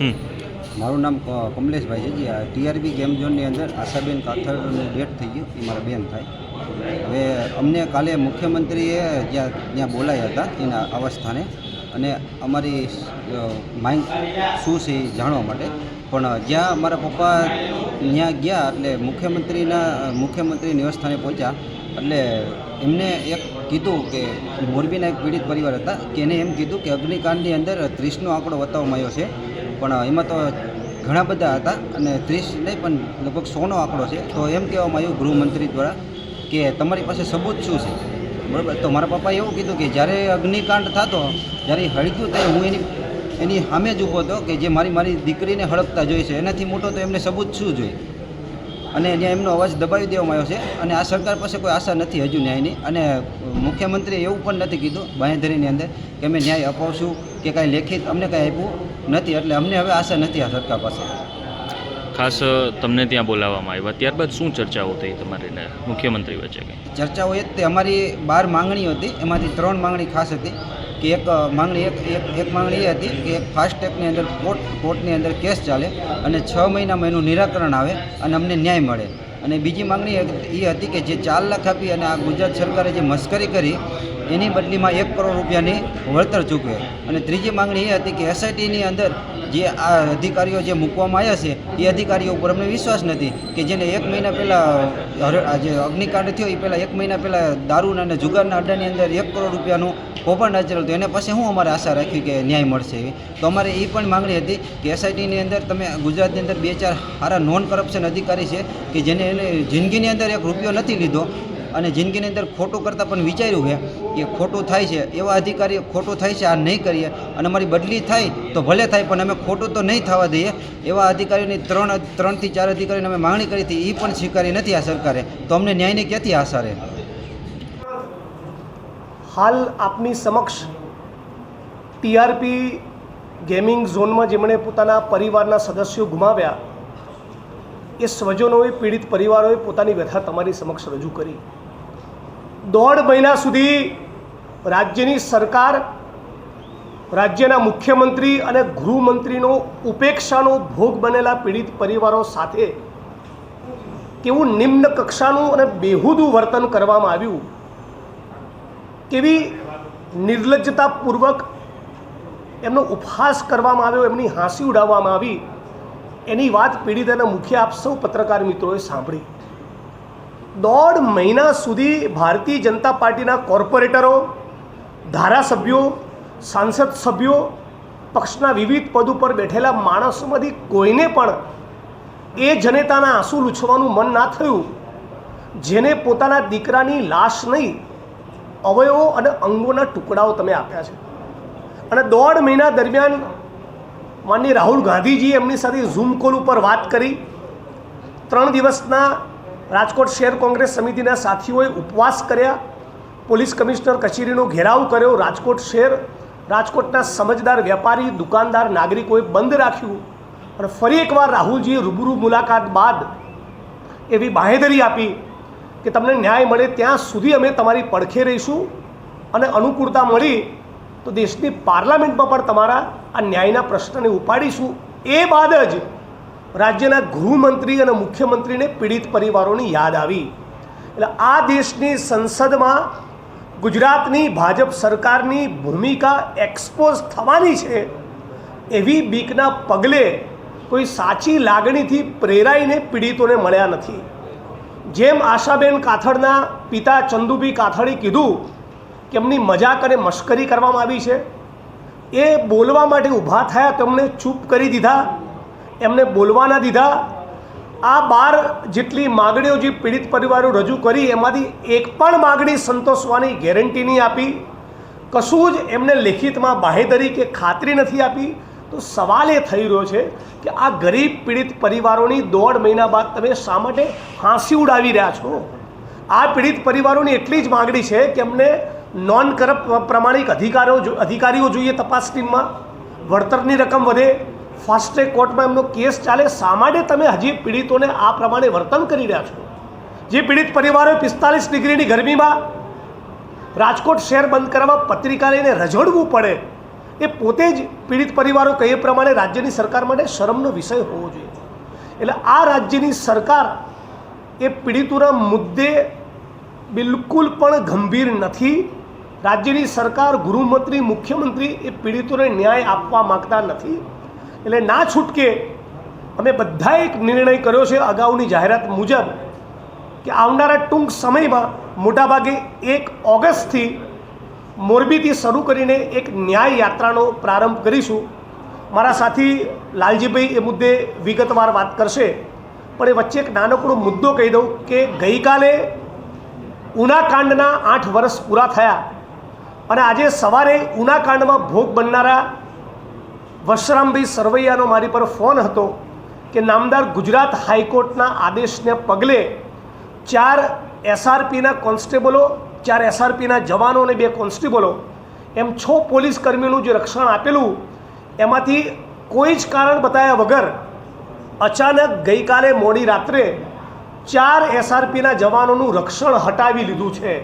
મારું નામ કમલેશભાઈ છે. જે ટીઆરબી ગેમ ઝોનની અંદર આશાબેન કાથરનું ડેટ થઈ ગયું. એ મારા બેન થાય. હવે અમને કાલે મુખ્યમંત્રીએ જ્યાં જ્યાં બોલાયા હતા, એના આવા સ્થાને. અને અમારી માઇન્ડ શું છે એ જાણવા માટે. પણ જ્યાં મારા પપ્પા ત્યાં ગયા એટલે મુખ્યમંત્રીના મુખ્યમંત્રી નિવાસસ્થાને પહોંચ્યા. એટલે એમને એક કીધું કે, મોરબીના એક પીડિત પરિવાર હતા, કે એને એમ કીધું કે અગ્નિકાંડની અંદર ત્રીસનો આંકડો બતાવવામાં આવ્યો છે. પણ એમાં તો ઘણા બધા હતા અને ત્રીસ નહીં, પણ લગભગ સોનો આંકડો છે. તો એમ કહેવામાં આવ્યું ગૃહમંત્રી દ્વારા કે તમારી પાસે સબૂત શું છે? બરાબર? તો મારા પપ્પાએ એવું કીધું કે જ્યારે અગ્નિકાંડ થતો, જ્યારે હળક્યું ત્યારે હું એની એની સામે જ ઊભો હતો કે જે મારી મારી દીકરીને હડપતા જોઈ છે. એનાથી મોટો તો એમને સબૂત શું જોઈએ? અને ત્યાં એમનો અવાજ દબાવી દેવામાં આવ્યો છે અને આ સરકાર પાસે કોઈ આશા નથી હજુ ન્યાયની. અને મુખ્યમંત્રીએ એવું પણ નથી કીધું બાંહેધરીની અંદર કે અમે ન્યાય અપાવશું કે કાંઈ લેખિત અમને કાંઈ આપ્યું નથી એટલે અમને હવે આશા નથી આ સરકાર પાસે. ખાસ તમને ત્યાં બોલાવવામાં આવ્યા. ત્યારબાદ શું ચર્ચાઓ થઈ તમારી મુખ્યમંત્રી વચ્ચે ચર્ચાઓ એ તે અમારી બાર માંગણીઓ હતી એમાંથી ત્રણ માંગણી ખાસ હતી. કે એક માંગણી એક એક એક માંગણી એ હતી કે એક ફાસ્ટ અંદર કોર્ટ કોર્ટની અંદર કેસ ચાલે અને છ મહિનામાં એનું નિરાકરણ આવે અને અમને ન્યાય મળે. અને બીજી માંગણી એ એ હતી કે જે ચાર લાખ આપી અને આ ગુજરાત સરકારે જે મશ્કરી કરી એની બદલીમાં એક કરોડ રૂપિયાની વળતર ચૂકવે. અને ત્રીજી માંગણી એ હતી કે એસઆઈટીની અંદર જે આ અધિકારીઓ જે મૂકવામાં આવ્યા છે, એ અધિકારીઓ ઉપર અમને વિશ્વાસ નથી કે જેને એક મહિના પહેલાં જે અગ્નિકાંડ થયો, એ પહેલાં એક મહિના પહેલાં દારૂના અને જુગારના અડ્ડાની અંદર એક કરોડ રૂપિયાનું કૌભાંડ આચરેલું હતું એને પાસે હું અમારે આશા રાખી કે ન્યાય મળશે એવી. તો અમારે એ પણ માંગણી હતી કે એસઆઈટીની અંદર તમે ગુજરાતની અંદર બે ચાર સારા નોન કરપ્શન અધિકારી છે કે જેને એને જિંદગીની અંદર એક રૂપિયો નથી લીધો અને જિંદગીની અંદર ખોટું કરતાં પણ વિચાર્યું છે કે ખોટું થાય છે, એવા અધિકારી ખોટું થાય છે, આ નહીં કરીએ અને અમારી બદલી થાય તો ભલે થાય, પણ અમે ખોટું તો નહીં થવા દઈએ. એવા અધિકારીઓની ત્રણ, ત્રણથી ચાર અધિકારીઓને અમે માંગણી કરી હતી એ પણ સ્વીકારી નથી આ સરકારે. તો અમને ન્યાયની ક્યાંથી આશા રહે? હાલ આપની સમક્ષ ટીઆરપી ગેમિંગ ઝોનમાં જેમણે પોતાના પરિવારના સદસ્યો ગુમાવ્યા એ સ્વજનોએ, પીડિત પરિવારોએ પોતાની વ્યથા તમારી સમક્ષ રજૂ કરી. દોઢ મહિના સુધી રાજ્યની સરકાર, રાજ્યના મુખ્યમંત્રી અને ગૃહમંત્રીનો ઉપેક્ષાનો ભોગ બનેલા પીડિત પરિવારો સાથે કેવું નિમ્ન કક્ષાનું અને બેહુદું વર્તન કરવામાં આવ્યું, કેવી નિર્લજ્જતાપૂર્વક એમનો ઉપહાસ કરવામાં આવ્યો, એમની હાંસી ઉડાવવામાં આવી એની વાત પીડિતાના મુખ્ય આપ સૌ પત્રકાર મિત્રોએ સાંભળી. દોઢ મહિના સુધી ભારતીય જનતા પાર્ટીના કોર્પોરેટરો, ધારાસભ્યો, સાંસદ સભ્યો પક્ષના વિવિધ પદ ઉપર બેઠેલા માણસોમાંથી કોઈને પણ એ જનેતાના આંસુ લૂછવાનું મન ના થયું, જેને પોતાના દીકરાની લાશ નહીં, અવયવો અને અંગોના ટુકડાઓ તમે આપ્યા છે. અને દોઢ મહિના દરમિયાન માનની રાહુલ ગાંધીજીએ એમની સાથે ઝૂમ કોલ ઉપર વાત કરી. ત્રણ દિવસના રાજકોટ શહેર કોંગ્રેસ સમિતિના સાથીઓએ ઉપવાસ કર્યા. પોલીસ કમિશનર કચેરીનો ઘેરાવ કર્યો. રાજકોટ શહેર રાજકોટના સમજદાર વેપારી, દુકાનદાર, નાગરિકોએ બંધ રાખ્યું અને ફરી એકવાર રાહુલજીએ રૂબરૂ મુલાકાત બાદ એવી બાહેધરી આપી કે તમને ન્યાય મળે ત્યાં સુધી અમે તમારી પડખે રહીશું અને અનુકૂળતા મળી તો દેશની પાર્લામેન્ટમાં પણ તમારા આ ન્યાયના પ્રશ્નને ઉપાડીશું. એ બાદ જ રાજ્યના ગૃહમંત્રી અને મુખ્યમંત્રીને પીડિત પરિવારોની યાદ આવી. એટલે આ દેશની સંસદમાં ગુજરાતની ભાજપ સરકારની ભૂમિકા એક્સપોઝ થવાની છે એવી બીકના પગલે કોઈ સાચી લાગણીથી પ્રેરાઈને પીડિતોને મળ્યા નથી. જેમ આશાબેન કાથડના પિતા ચંદુભી કાથડે કીધું કે એમની મજાક અને મશ્કરી કરવામાં આવી છે? એ બોલવા માટે ઊભા થયા તેમને ચૂપ કરી દીધા, એમને બોલવા ના દીધા. આ બાર જેટલી માગણીઓ જે પીડિત પરિવારો રજૂ કરી, એમાંથી એક પણ માગણી સંતોષવાની ગેરંટી નહીં આપી. કશું જ એમને લેખિતમાં બાહેધરી કે ખાતરી નથી આપી. તો સવાલ એ થઈ રહ્યો છે કે આ ગરીબ પીડિત પરિવારોની દોઢ મહિના બાદ તમે શા માટે ફાંસી ઉડાવી રહ્યા છો? આ પીડિત પરિવારોની એટલી જ માગણી છે કે અમને નોન કરપ્ટ પ્રમાણિક અધિકારો અધિકારીઓ જોઈએ તપાસ ટીમમાં. વળતરની રકમ વધે. ફાસ્ટ ટ્રેક કોર્ટમાં એમનો કેસ ચાલે. શા માટે તમે હજી પીડિતોને આ પ્રમાણે વર્તન કરી રહ્યા છો. જે પીડિત પરિવારોએ પિસ્તાલીસ ડિગ્રીની ગરમીમાં રાજકોટ શહેર બંધ કરવા પત્રિકા લઈને રઝળવું પડે, એ પોતે જ પીડિત પરિવારો કહે પ્રમાણે રાજ્યની સરકાર માટે શરમનો વિષય હોવો જોઈએ. એટલે આ રાજ્યની સરકાર એ પીડિતોના મુદ્દે બિલકુલ પણ ગંભીર નથી. રાજ્યની સરકાર ગૃહમંત્રી, મુખ્યમંત્રી એ પીડિતોને ન્યાય આપવા માગતા નથી. એટલે ના છૂટકે અમે બધા એક નિર્ણય કર્યો છે અગાઉની જાહેરાત મુજબ કે આવનારા ટૂંક સમયમાં મોટાભાગે એક ઓગસ્ટથી મોરબીથી શરૂ કરીને એક ન્યાય યાત્રાનો પ્રારંભ કરીશું. મારા સાથી લાલજીભાઈ એ મુદ્દે વિગતવાર વાત કરશે. પણ એ વચ્ચે એક નાનકડો મુદ્દો કહી દઉં કે ગઈકાલે ઉનાકાંડના આઠ વર્ષ પૂરા થયા. અને આજે સવારે ઉનાકાંડમાં ભોગ બનનારા વશરામભાઈ સરવૈયાનો મારી પર ફોન હતો કે નામદાર ગુજરાત હાઈકોર્ટના આદેશને પગલે ચાર એસઆરપીના કોન્સ્ટેબલો, ચાર એસઆરપીના જવાનો અને બે કોન્સ્ટેબલો, એમ છ પોલીસ કર્મીનું જે રક્ષણ આપેલું, એમાંથી કોઈ જ કારણ બતાવ્યા વગર અચાનક ગઈકાલે મોડી રાત્રે ચાર એસઆરપીના જવાનોનું રક્ષણ હટાવી લીધું છે.